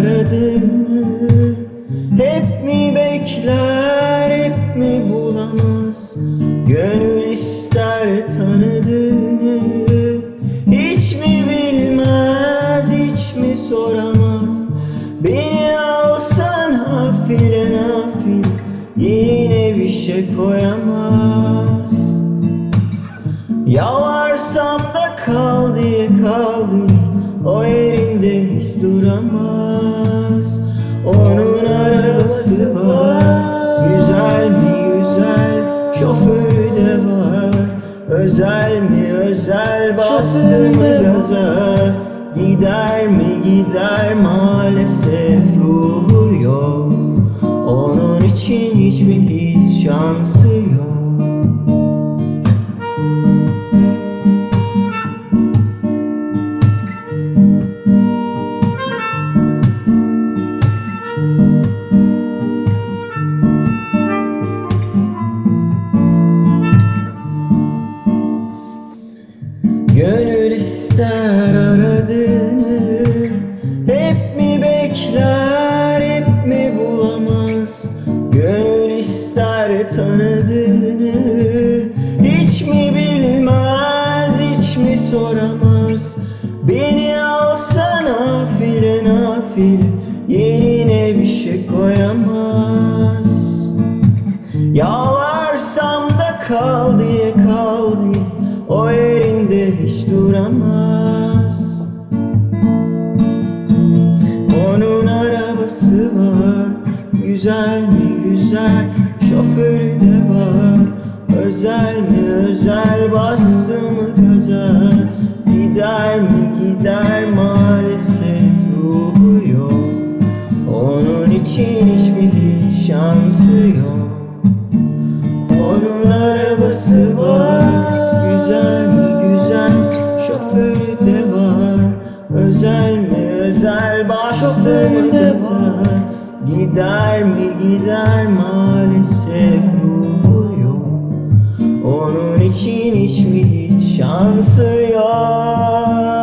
aradığını Hep mi bekler hep mi bulamaz? Gönül ister tanıdığını Hiç mi bilmez hiç mi soramaz? Beni alsan hafile nafile Yerine bir şey koyamaz. Yalvarsam da kal diye kal duramaz Onun arabası var. Güzel mi güzel? Şoförü de var. Özel mi özel? Bastı mı gaza Gider mi gider? Maalesef ruhu yok. Onun için hiç mi hiç şansı yok ister aradığını? Hep mi bekler hep mi bulamaz? Gönül ister tanıdığını? Hiç mi bilmez hiç mi soramaz? Beni alsan nafile nafile Yerine bir şey koyamaz. Yalvarsam da kal diye kal O hiç duramaz. Onun arabası var Güzel mi güzel? Şoförü de var Özel mi özel? Bastı mı gaza Gider mi gider? Maalesef ruhu yok. Onun için hiç mi hiç şansı yok. Onun arabası var Güzel Gaza Gider mi gider Maalesef ruhu yok Onun için hiç mi hiç şansı yok